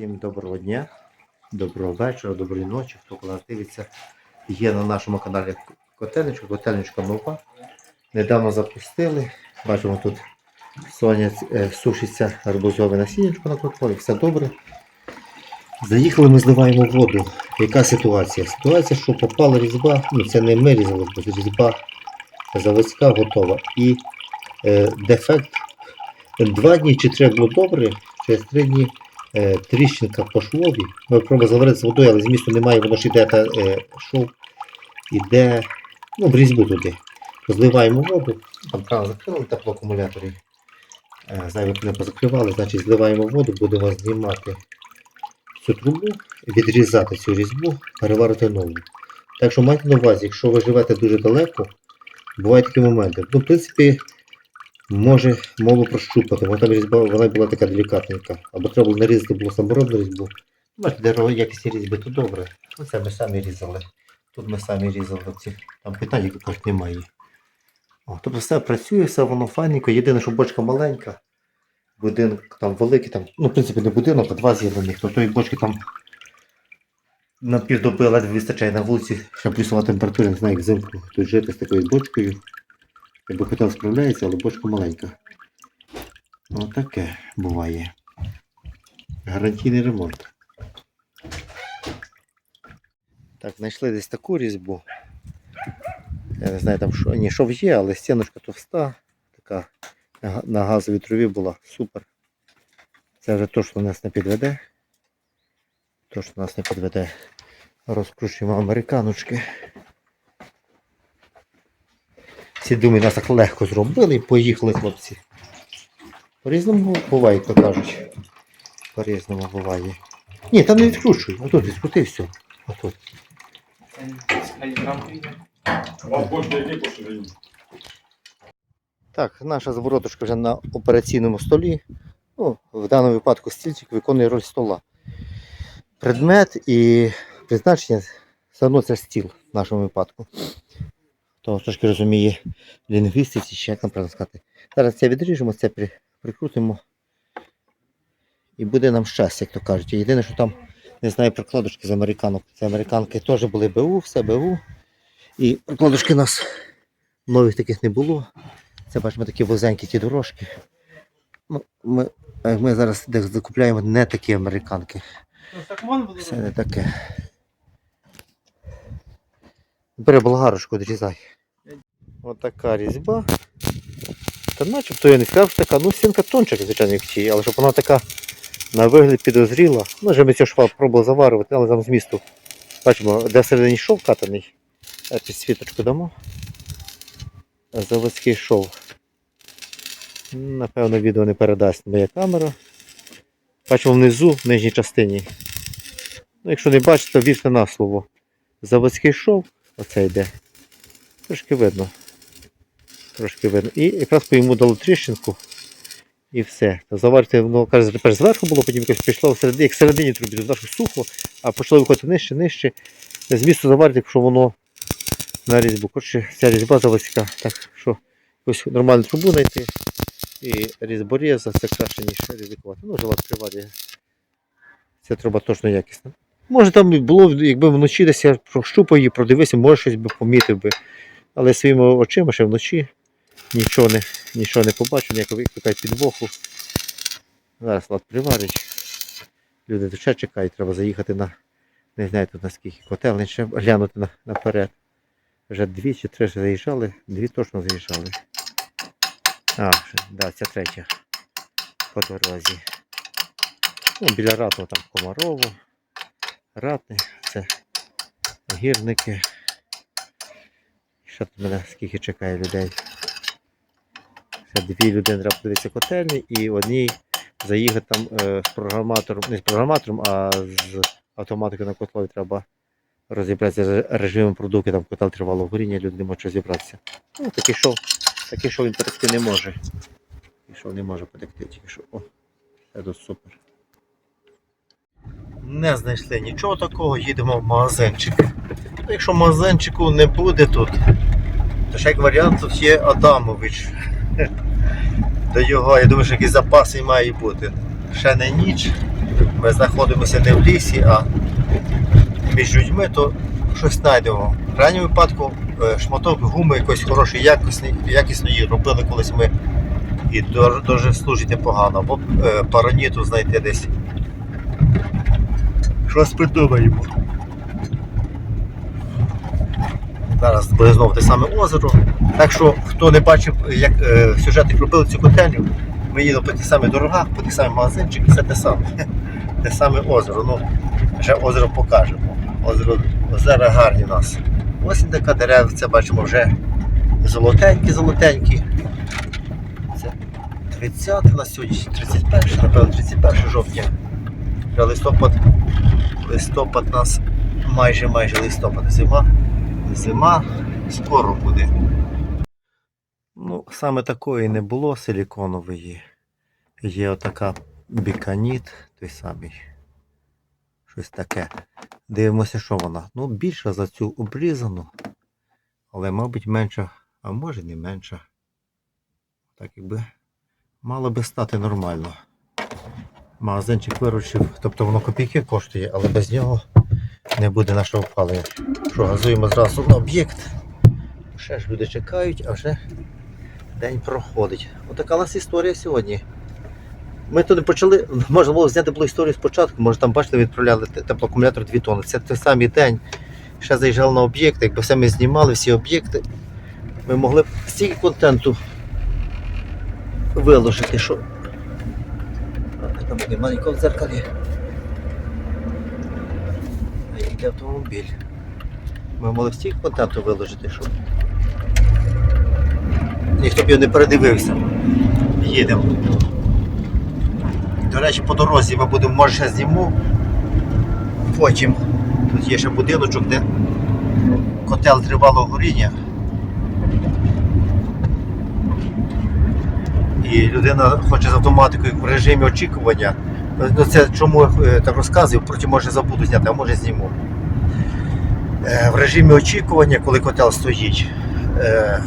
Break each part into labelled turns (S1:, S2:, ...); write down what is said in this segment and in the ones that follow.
S1: Всім доброго дня, доброго вечора, доброї ночі, хто коли дивиться. Є на нашому каналі котельничка, котельничка нова. Недавно запустили. Бачимо тут Соня е, сушиться арбузове насіннячко на котлові, все добре. Заїхали, ми зливаємо воду. Яка ситуація? Ситуація, що попала різьба, ну це не ми різали, бо різьба заводська готова. І е, дефект два дні чи три було добре, через три дні тріщинка по швові. Ми пробували заварити з водою, але змісту немає, воно ж іде та е, шов, іде ну, в різьбу туди. Зливаємо воду, там правильно закрили теплоакумуляторі. Е, зайві не позакривали, значить зливаємо воду, будемо знімати цю трубу, відрізати цю різьбу, переварити нову. Так що майте на увазі, якщо ви живете дуже далеко, бувають такі моменти. Ну, в принципі, може мову прощупати, бо там різьба вона була така делікатненька. Або треба було нарізати було саморобну різьбу. Бачите, якісні різьби, то добре. Оце ми самі різали. Тут ми самі різали ці. Там питань якось немає. О, тобто все працює, все воно файненько. Єдине, що бочка маленька. Будинок там великий, там, ну, в принципі, не будинок, а два з'єднаних, то тої бочки там на півдоби ледве вистачає на вулиці, ще плюсова температура, не знаю, як взимку тут жити з такою бочкою. Якби хотів справляється, але бочка маленька. Отаке буває. Гарантійний ремонт. Так, знайшли десь таку різьбу. Я не знаю там що. Ні, шов є, але стіночка товста. Така на га- на газовій трубі була. Супер. Це вже то, що нас не підведе. То, що нас не підведе. Розкручуємо американочки. Всі думають, нас так легко зробили і поїхали хлопці. По-різному буває, то кажуть. По-різному буває. Ні, там не відкручуй. Отут відкрути все. Отут. Так, наша завороточка вже на операційному столі. Ну, в даному випадку стільчик виконує роль стола. Предмет і призначення все одно це стіл в нашому випадку. То трошки розуміє лінгвістиці, чи як нам правильно сказати. Зараз це відріжемо, це при, прикрутимо. І буде нам щастя, як то кажуть. Єдине, що там, не знаю, прокладочки з американок. Це американки теж були БУ, все БУ. І прокладочки у нас нових таких не було. Це бачимо такі вузенькі ті дорожки. Ну, ми, ми зараз десь закупляємо не такі американки.
S2: Ну.
S1: Це не таке. Бери болгарочку, відрізай. Отака різьба. Та начебто я не сказав, що така, ну стінка тонча, звичайно, як ті, але щоб вона така на вигляд підозріла. Ну, вже ми цього шва пробували заварювати, але там змісту. Бачимо, де всередині шов катаний. Е, Підсвіточку дамо. Заводський шов. Напевно, відео не передасть моя камера. Бачимо внизу, в нижній частині. Ну, якщо не бачите, то вірте на слово. Заводський шов, оце йде. Трошки видно. Трошки видно. І якраз по йому дало тріщинку. І все. То заварити, воно каже, тепер зверху було, потім якось пішло всередині, як всередині трубі, зверху сухо, а почало виходити нижче, нижче. З місту заварити, якщо воно на різьбу. Коротше, ця різьба заводська. Так що якусь нормальну трубу знайти. І різьборіза це краще, ніж ризикувати. Ну, жила приваді. Ця труба точно якісна. Може там було, якби вночі десь я прощупав її, продивився, може щось би помітив би. Але своїми очима ще вночі нічого не, нічого не побачив, ніякого викликає підвоху. Зараз лад приварить. Люди ще чекають, треба заїхати на не знаю тут наскільки котельний, ще глянути на, наперед. Вже дві чи три заїжджали, дві точно заїжджали. А, да, ця третя по дорозі. Ну, біля ратного там Комарово, ратне, це гірники. Ще тут мене скільки чекає людей. Ще дві людини треба подивитися котельні і одній заїхати там е, з програматором, не з програматором, а з автоматикою на котлові треба розібратися з режимом продукту, там котел тривало горіння, люди не можуть розібратися. Ну, такий шов, такий шов він потекти не може. Такий шов не може потекти, тільки що. О, це тут супер. Не знайшли нічого такого, їдемо в магазинчик. Ну, якщо магазинчику не буде тут, то ще як варіант тут є Адамович. До його, я думаю, що якісь запаси має бути. Ще не ніч. ми знаходимося не в лісі, а між людьми, то щось знайдемо. В крайньому випадку е, шматок гуми якоїсь хорошої якісної, якісної робили колись ми і дуже служить непогано. Або е, параніту знайти десь. Щось придумаємо. Зараз буде знову те саме озеро. Так що, хто не бачив, як е, сюжети робили цю котельню, ми їдемо по тих самих дорогах, по тих самих магазинчиках, все те саме. Те саме озеро. Ну, вже озеро покажемо. Озеро, озера гарні у нас. Ось така деревця, бачимо вже золотенькі, золотенькі. Це 30 на сьогодні, 31, напевно, 31 жовтня. Листопад, листопад нас майже майже листопад. Зима. Зима скоро буде. Ну, саме такої не було силіконової. Є отака біканіт, той самий. Щось таке. Дивимося, що вона. Ну, більша за цю обрізану, але, мабуть, менша, а може не менша. Так якби мало би стати нормально. Магазинчик виручив, тобто воно копійки коштує, але без нього не буде нашого опалення. Що, газуємо зразу на об'єкт. Ще ж люди чекають, а вже день проходить. Отака у нас історія сьогодні. Ми тут почали, можна було зняти було історію спочатку, може там бачите, відправляли теплоакумулятор 2 тонни. Це той самий день. Ще заїжджали на об'єкти, якби все ми знімали, всі об'єкти. Ми могли б стільки контенту виложити, що. Там маленько в дзеркалі. А йде автомобіль. Ми могли стільки контенту виложити, що. Ніхто б його не передивився. Їдемо. До речі, по дорозі ми будемо, може, ще зніму. Потім тут є ще будиночок, де котел тривалого горіння. І людина хоче з автоматикою в режимі очікування. Ну, це чому я е, так розказую, потім може забуду зняти, а може зніму. Е, В режимі очікування, коли котел стоїть. е,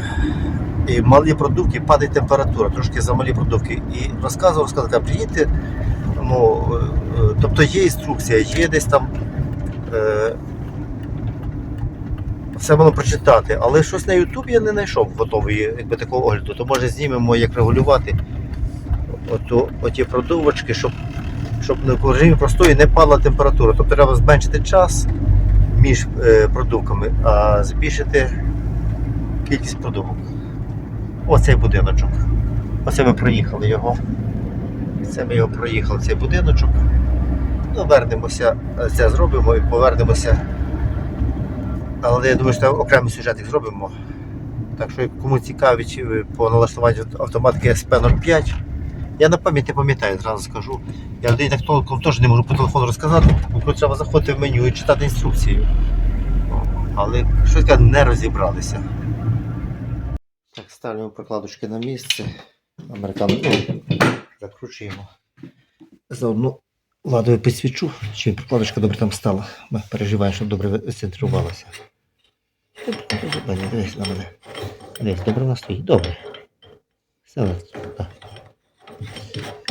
S1: і малі продукти, падає температура, трошки за малі продукти. І розказував, каже, приїдьте, ну, тобто є інструкція, є десь там е, все воно прочитати, але щось на Ютубі я не знайшов готової якби, такого огляду, то може знімемо, як регулювати ото, оті продувачки, щоб, щоб в режимі простої не падала температура. Тобто треба зменшити час між е, продуктами, а збільшити кількість продуктів. Оцей будиночок. Оце ми проїхали його. Це ми його проїхали, цей будиночок. Ну, вернемося, це зробимо і повернемося. Але я думаю, що окремий сюжетик зробимо. Так що кому цікавить е, по налаштуванню автоматики SP05, я на пам'ять не пам'ятаю, зразу скажу. Я людей так толком теж не можу по телефону розказати, бо треба заходити в меню і читати інструкцію. Але щось не розібралися. Так, ставимо прокладочки на місце. Американу ну, закручуємо. Заодно ладою підсвічу, чи прокладочка добре там стала. Ми переживаємо, щоб добре центрувалася. Дивись на мене. Дивись, добре вона. Добре. Все так.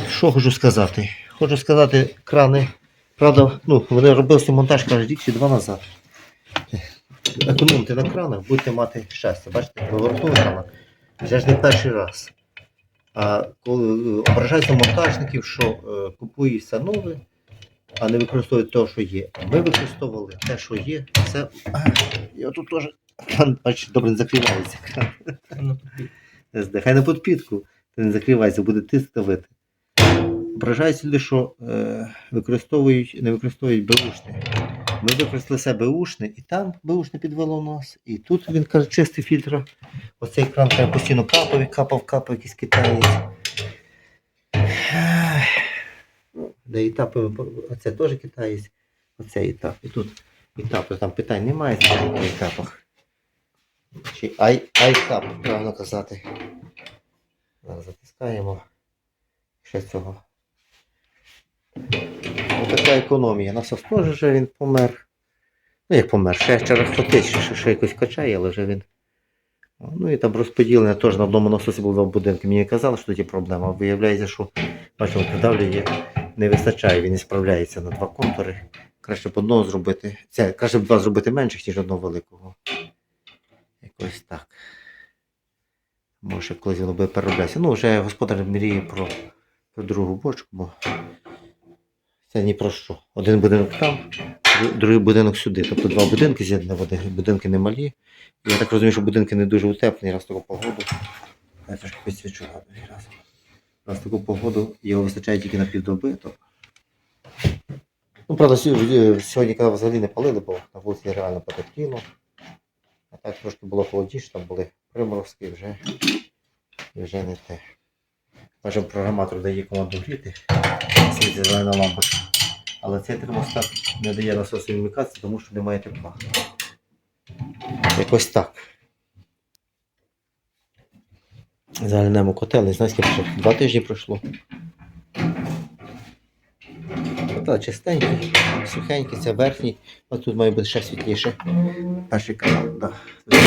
S1: Що хочу сказати? Хочу сказати, крани. Правда, ну, вони робили монтаж каже, рік чи два назад. Економте на кранах, будете мати щастя. Бачите, вивертує крана. Вже ж не перший раз. А коли е, ображаються монтажників, що е, купується нове, а не використовують те, що є. Ми використовували те, що є. Це. Я тут теж кран, добре не закривається. Кран. Хай на підпітку. Та не закривається, буде тиск давити. Ображаються люди, що е, використовують, не використовують беушне. Ми використали себе беушне, і там беушне підвело нас. І тут він каже, чистий фільтр. Оцей кран треба постійно капав, капав, капав, якийсь китаєць. Де етапи, оце теж китаєць. Оцей етап. І тут етапи, там питань немає по етапах. Чи айкап, правильно казати. Зараз затискаємо. Ще цього. Така економія. Насос теж вже він помер. Ну як помер, ще через хотить, ще, ще якось качає, але вже він. Ну і там розподілення теж на одному насосі було два будинки. Мені казали, що тут є проблема. Виявляється, що бачимо, придавлює не вистачає, він не справляється на два контури. Краще б одного зробити. Це краще б два зробити менших, ніж одного великого. Якось так. Може, колись воно буде перероблятися. Ну, вже господар мріє про, про другу бочку, бо це ні про що. Один будинок там, другий будинок сюди. Тобто два будинки з'єднані, будинки не малі. Я так розумію, що будинки не дуже утеплені, раз таку погоду. Я трошки підсвічу раз. Раз таку погоду його вистачає тільки на півдоби, то. Ну, правда, сьогодні коли взагалі не палили, бо на вулиці реально потепліло. А так трошки було холодніше, там були приморозки вже. Вже не те. Бачимо, програматор дає команду гріти, світить зелена лампочка. Але цей термостат не дає насосу вмикатися, тому що немає тепла. Якось так. Заглянемо котел, не знаю, скільки пройшло. Два тижні пройшло. Котел чистенький, сухенький, це верхній, а тут має бути ще світліше. Перший канал, так. Да.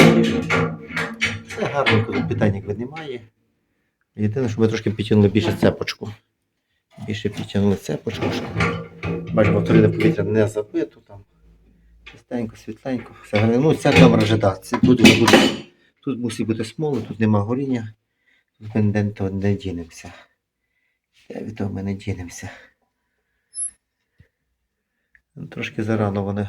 S1: Все гарненько, тут питань якби немає. Єдине, що ми трошки підтягнули більше цепочку. Більше підтягнули цепочку. Бачимо, вторинне повітря не забито там. Чистенько, світленько. Все гарно. Ну, ця камера вже так. Це тут, буде, тут мусить бути смоли, тут нема горіння. Тут ми не дінемося. Де від того ми не дінемося. Трошки зарано вони.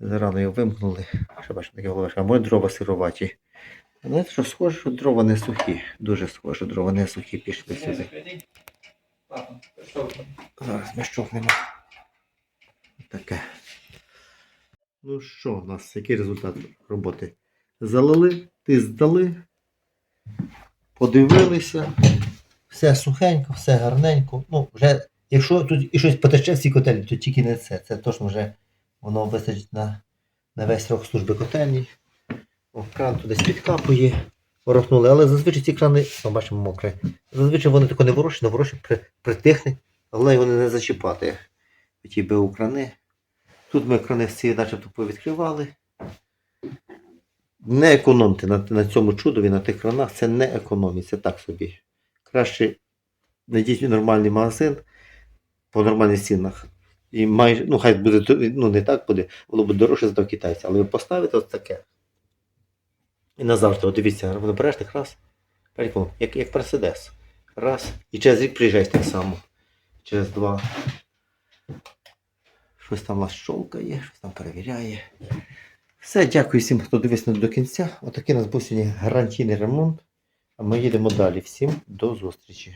S1: Зарано його вимкнули. Що бачимо таке головешка. А може дрова сироваті. Знаєте, що схоже, що дрова не сухі. Дуже схоже, що дрова не сухі пішли сюди. Зараз ми щовнемо. Таке. Ну що у нас? Який результат роботи? Залили, ти здали, подивилися. Все сухенько, все гарненько. Ну, вже, якщо тут і щось потече в цій котельні, то тільки не це. Це точно вже воно вистачить на, на весь срок служби котельні. О, кран туди підкапує, ворохнули, але зазвичай ці крани, ми бачимо мокре. Зазвичай вони тако не ворочать, не ворочать, при, притихне, головне вони не зачіпати. Ті БУ крани. Тут ми крани всі начебто повідкривали. Не економте на, на цьому чудові, на тих кранах, це не економія, це так собі. Краще знайдіть нормальний магазин по нормальних цінах. І майже, ну хай буде, ну не так буде, воно буде дорожче за того китайця, але ви поставите ось таке. І назавжди, от дивіться, воно береш так раз, як, як Мерседес. Раз. І через рік приїжджаєш так само. Через два. Щось там вас щолкає, щось там перевіряє. Все, дякую всім, хто дивився до кінця. Отакий у нас був сьогодні гарантійний ремонт. А ми їдемо далі. Всім до зустрічі.